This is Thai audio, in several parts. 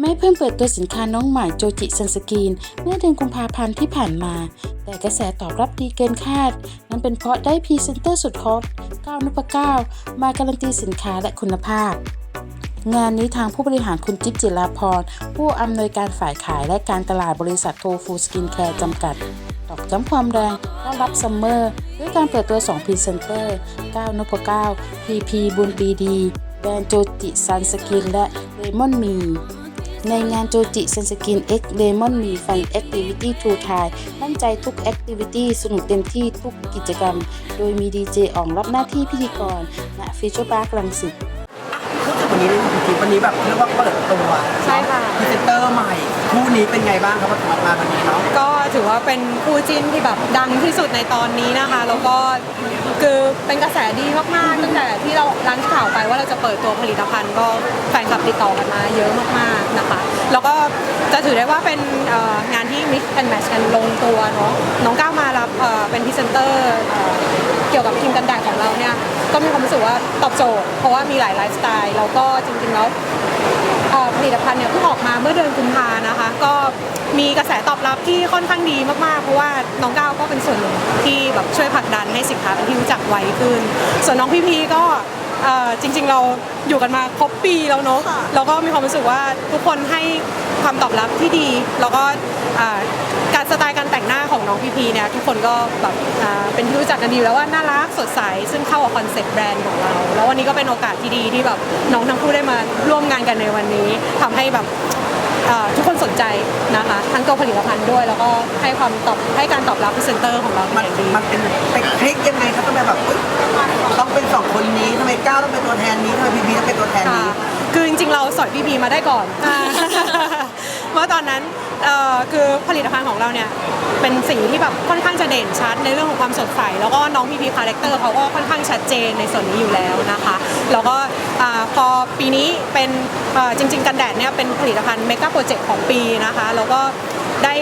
ไม่เพิ่มเปิดตัวสินค้าน้องใหม่โจจิซันสกีนเมื่อเดือนกุมภาพันธ์ที่ผ่านมา แต่กระแสตอบรับดีเกินคาด นั้นเป็นเพราะได้พรีเซนเตอร์สุดฮอตก้าวนุปก้าวมาการันตีสินค้าและคุณภาพ งานนี้ทางผู้บริหารคุณจิ๊บจิราพร ผู้อำนวยการฝ่ายขายและการตลาดบริษัทโทฟูสกินแคร์จำกัดตอกย้ำความแรงต้อนรับซัมเมอร์ ด้วยการเปิดตัว2พรีเซนเตอร์ก้าวนพก้าวพีพีบุญปีดี แบรนด์โจจิซันสกินและเลมอนมี ในงานโจจิซันสกินเอ็กเลมอนมีฟันแอคทิวิตี้ทูทายมั่นใจทุกแอคทิวิตี้สนุกเต็มที่ทุกกิจกรรม โดยมีดีเจอ่องรับหน้าที่พิธีกรณฟิชเชอร์พาร์คลังสิต พูดถึงวันนี้เลยจริงๆวันนี้แบบเรียกว่าเปิดตัวใช่ค่ะ พรีเซนเตอร์ใหม่คู่นี้เป็นไงบ้างครับสำหรับงานวันนี้เนาะก็ถือว่าเป็นคู่จิ้นที่แบบดังที่สุดในตอนนี้นะคะ แล้วก็คือเป็นกระแสดีมากๆตั้งแต่ที่เราลันข่าวไปว่าเราจะเปิดตัวผลิตภัณฑ์ก็แฟนคลับติดต่อกันมาเยอะมากๆนะคะ แล้วก็จะถือได้ว่าเป็นเอ่องานที่ mix and match กันลงตัวเนาะน้องก้าวมารับเอ่อเป็นพรีเซนเตอร์เอ่อเกี่ยวกับครีมกันแดดของเราเนี่ยก็มีความรู้สึกว่าตอบโจทย์ เพราะว่ามีหลายไลฟ์สไตล์แล้วก็จริงๆแล้วเอ่อผลิตภัณฑ์เนี่ยเพิ่งออกมาเมื่อเดือนกุมภานะคะ ก็มีกระแสตอบรับที่ค่อนข้างดีมากๆ เพราะว่าน้องก้าวก็เป็นส่วนหนึ่งที่แบบช่วยผลักดันให้สินค้าเป็นที่รู้จักไวขึ้น ส่วนน้องพี่พีก็เอ่อจริงๆเราอยู่กันมาครบปีแล้วเนาะแล้วก็มีความรู้สึกว่าทุกคนให้ความตอบรับที่ดี แล้วก็อ่าการ สไตล์การแต่งหน้าของน้องพีพีเนี่ยทุกคนก็แบบอ่าเป็นที่รู้จักกันดีอยู่แล้วว่าน่ารักสดใสซึ่งเข้ากับคอนเซ็ปต์แบรนด์ของเรา แล้ววันนี้ก็เป็นโอกาสที่ดีที่แบบน้องทั้งคู่ได้มาร่วมงานกันในวันนี้ทำให้แบบเอ่อทุกคนสนใจนะคะทั้งตัวผลิตภัณฑ์ด้วย แล้วก็ให้ความตอบให้การตอบรับพรีเซนเตอร์ของเราเป็นมันอย่างดีมันเป็นไปคลิกยังไงครับทำไมแบบเอ้ยต้องเป็นสองคนนี้ทำไมก้าวต้องเป็นตัวแทนนี้ทำไมพีพีต้องเป็นตัวแทนค่ะนี้คือจริงๆเราสอยพี่พีมาได้ก่อน เมื่อตอนนั้นคือผลิตภัณฑ์ของเราเนี่ยเป็นสีที่แบบค่อนข้างจะเด่นชัดในเรื่องของความสดใสแล้วก็น้องพีพีคาแรคเตอร์เขาก็ค่อนข้างชัดเจนในส่วนนี้อยู่แล้วนะคะแล้วก็พอปีนี้เป็นจริง ๆ กันแดดเนี่ยเป็นผลิตภัณฑ์เมกะโปรเจกต์ของปีนะคะแล้วก็ ได้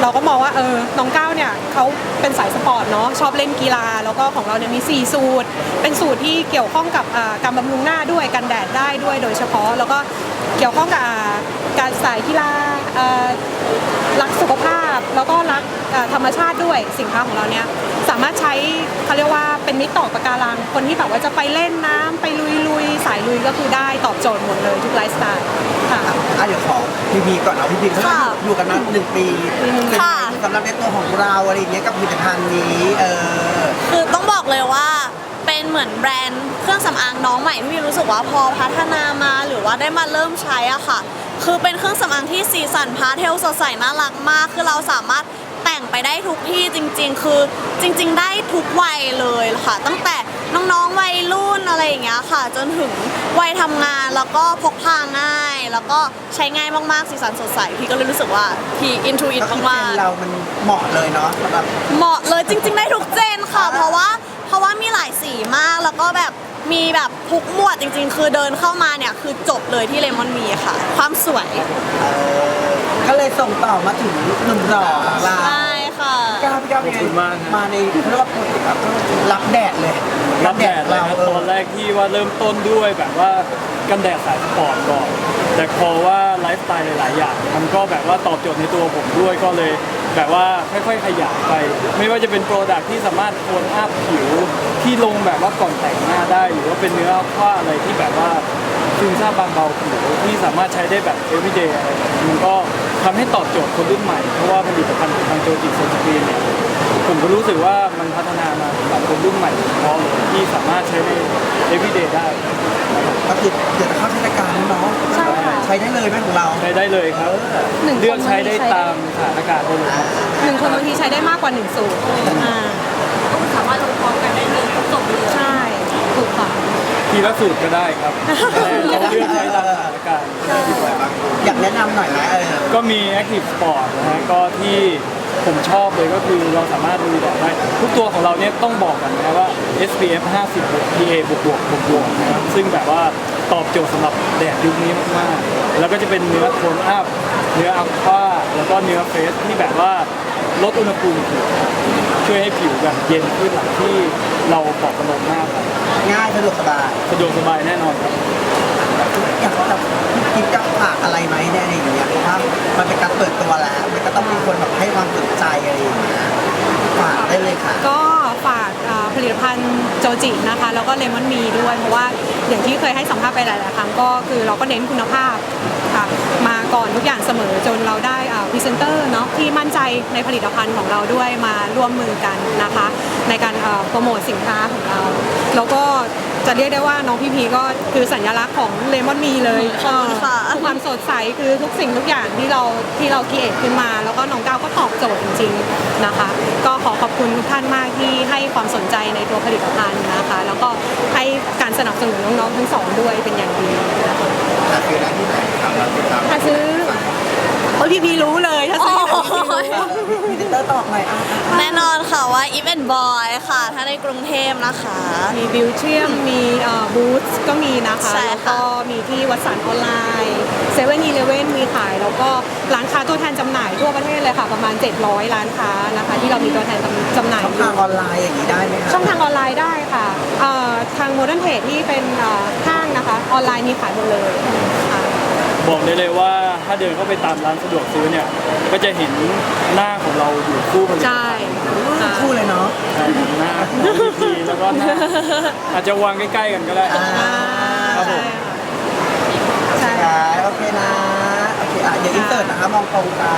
เราก็มองว่าเออน้องก้าวเนี่ยเขาเป็นสายสปอร์ตเนาะชอบเล่นกีฬา แล้วก็ของเราเนี่ยมี 4 สูตร เป็นสูตรที่เกี่ยวข้องกับการบำรุงหน้าด้วยกันแดดได้ด้วยโดยเฉพาะ แล้วก็เกี่ยวข้องกับการสายกีฬา รักสุขภาพ แล้วก็รักอ่าธรรมชาติด้วยสินค้าของเราเนี่ยสามารถใช้เขาเรียกว่าเป็นมิตรต่อปะการัง คนที่แบบว่าจะไปเล่นน้ำไปลุยลุยๆสายลุยก็คือได้ตอบโจทย์หมดเลยทุกไลฟ์สไตล์ค่ะอะเดี๋ยวขอพีพีก่อนเอาพีพีเขาค่ะอยู่กันมาหนึ่งปีค่ะสำหรับในตัวของเราอะไรอย่างเงี้ยกับผลิตภัณฑ์นี้เออคือต้องบอกเลยว่า เป็นเหมือนแบรนด์เครื่องสำอางน้องใหม่ที่มีรู้สึกว่าพอพัฒนามาหรือว่าได้มาเริ่มใช้อะค่ะ คือเป็นเครื่องสำอางที่สีสันพาสเทลสดใสน่ารักมาก คือเราสามารถแต่งไปได้ทุกที่จริง ๆ คือจริง ๆ ได้ทุกวัยเลยค่ะ ตั้งแต่น้องๆวัยรุ่นอะไรอย่างเงี้ยค่ะ จนถึงวัยทำงานแล้วก็พกพาง่าย แล้วก็ใช้ง่ายมากๆสีสันสดใสพี่ก็เลยรู้สึกว่าพี่อินทูอินก็คือมากเจนๆเรามันเหมาะเลยเนาะสำหรับเหมาะเลยจริง ๆ ได้ทุกเจนค่ะ เพราะว่า เพราะว่ามีหลายสีมากแล้วก็แบบมีแบบทุกหมวดจริง ๆ คือเดินเข้ามาเนี่ยคือจบเลยที่เลมอนมีค่ะ ความสวยเออก็เลยส่งต่อมาถึงหนุ่มหล่อของเราใช่ค่ะ ก้าวพี่ก้าวเป็นไงขอบคุณมากครับ มาในเขาเรียกว่ารับแดดเลยรับแดดเลยเราครับเอตออนแรกที่ว่าเริ่มต้นด้วยแบบว่ากันแดดสายสปอร์ตก่อนแต่พอว่าไลฟ์สไตล์หลายๆอย่างมันก็แบบว่าตอบโจทย์ในตัวผมด้วยก็เลย แบบว่าค่อยๆขยายไป ไม่ว่าจะเป็นโปรดักที่สามารถโทนอัพผิวที่ลงแบบว่าก่อนแต่งหน้าได้ หรือว่าเป็นเนื้อผ้าอะไรที่แบบว่าซึมซาบบางเบาผิวที่สามารถใช้ได้แบบ everyday อะไรแบบนี้มันก็ทำให้ตอบโจทย์คนรุ่นใหม่ เพราะว่าผลิตภัณฑ์ของทางโจจิโซนสกรีนเนี่ย ผมก็รู้สึกว่ามันพัฒนามาสำหรับคนรุ่นใหม่โดยเฉพาะเลยที่สามารถใช้ใน everyday ได้ก็คือเดี๋ยวจะเข้าเทศกาลแล้วเนาะใช่ค่ะ ใช้ได้เลยไหมของเรา ใช้ได้เลยครับหนึ่งคน เลือกใช้ได้ตามสถานการณ์ได้เลยครับหนึ่งคนบางทีใช้ได้มากกว่าหนึ่งสูตรอ่าสามารถลงพร้อมกันได้เลยจบเลยใช่ถูกค่ะ ทีละสูตรก็ได้ครับแต่เราเลือกใช้ตามสถานการณ์ อยากแนะนำหน่อยนะเออ ก็มี Active Sport นะฮะก็ที่ ผมชอบเลยก็คือเราสามารถดูแดดได้ ทุกตัวของเราเนี่ยต้องบอกกันนะว่า SPF 50บวก PA บวกบวกบวกบวกนะครับซึ่งแบบว่าตอบโจทย์สำหรับแดดยุคนี้มากๆ แล้วก็จะเป็นเนื้อโทนอัพเนื้ออัลฟาแล้วก็เนื้อเฟสที่แบบว่าลดอุณหภูมิผิวช่วยให้ผิวแบบเย็นขึ้นหลังที่เราปอกกระโดมหน้าไปง่ายสะดวกสบายสะดวกสบายแน่นอนครับ อยากแบบ คิดจะฝากอะไรไหมเนี่ยอะไรอย่างเงี้ยเพราะว่ามันเป็นการเปิดตัวแล้วมันก็ต้องมีคนแบบให้ความสนใจอะไรอย่างเงี้ยฝากได้เลยค่ะ ก็ฝากอ่าผลิตภัณฑ์โจจินะคะ แล้วก็เลมอนมีด้วย เพราะว่าอย่างที่เคยให้สัมภาษณ์ไปหลาย ๆ ครั้งก็คือเราก็เน้นคุณภาพค่ะมาก่อนทุกอย่างเสมอจนเราได้พรีเซนเตอร์เนาะที่มั่นใจในผลิตภัณฑ์ของเราด้วยมาร่วมมือกันนะคะ ในการเอ่อโปรโมทสินค้าของเราแล้วก็ จะเรียกได้ว่าน้องพี่พีก็คือสัญลักษณ์ของเลมอนมีเลยขอบคุณค่ะเอ่อความสดใสคือทุกสิ่งทุกอย่างที่เราที่เราคิดขึ้นมา แล้วก็น้องก้าวก็ตอบโจทย์จริงๆนะคะ ก็ขอขอบคุณทุกท่านมากที่ให้ความสนใจในตัวผลิตภัณฑ์นะคะ แล้วก็ให้การสนับสนุนน้องๆทั้งสองด้วยเป็นอย่างดีนะคะถ้าซื้อได้ที่ไหนครับเราติดตามถ้าซื้อโอ้ยพี่พีรู้เลยถ้าซื้อ อยู่พี่พีรู้พรีเซนเตอร์ตอบหน่อยอะแน่นอนค่ะว่า Event Boy ค่ะ ถ้าในกรุงเทพนะคะ มีบิวเทียมมีบูธก็มีนะคะ ใช่ค่ะแล้วก็มีที่วัดสันออนไลน์เซเว่นอีเลเว่นมีขาย แล้วก็ร้านค้าตัวแทนจำหน่ายทั่วประเทศเลยค่ะ ประมาณ 700 ร้านค้านะคะ ที่เรามีตัวแทนจำจำหน่ายช่องทางออนไลน์อย่างนี้ได้ไหมคะ ช่องทางออนไลน์ได้ค่ะเอ่อทางโมเดิร์นเทรดที่เป็นเอ่อห้างนะคะ ออนไลน์มีขายหมดเลยค่ะ บอกได้เลยว่าถ้าเดินเข้าไปตามร้านสะดวกซื้อเนี่ย ก็จะเห็นหน้าของเราอยู่คู่ผลิตภัณฑ์ใช่ค่ะคู่เลยเนาะใช่หน้าของพี่พีแล้วก็หน้าอาจจะวางใกล้ๆกันก็ได้อ่าครับผม ใช่ค่ะใช่โอเคนะ โอเคอะเดี๋ยวอินเสิร์ตนะคะมองตรงค่ะ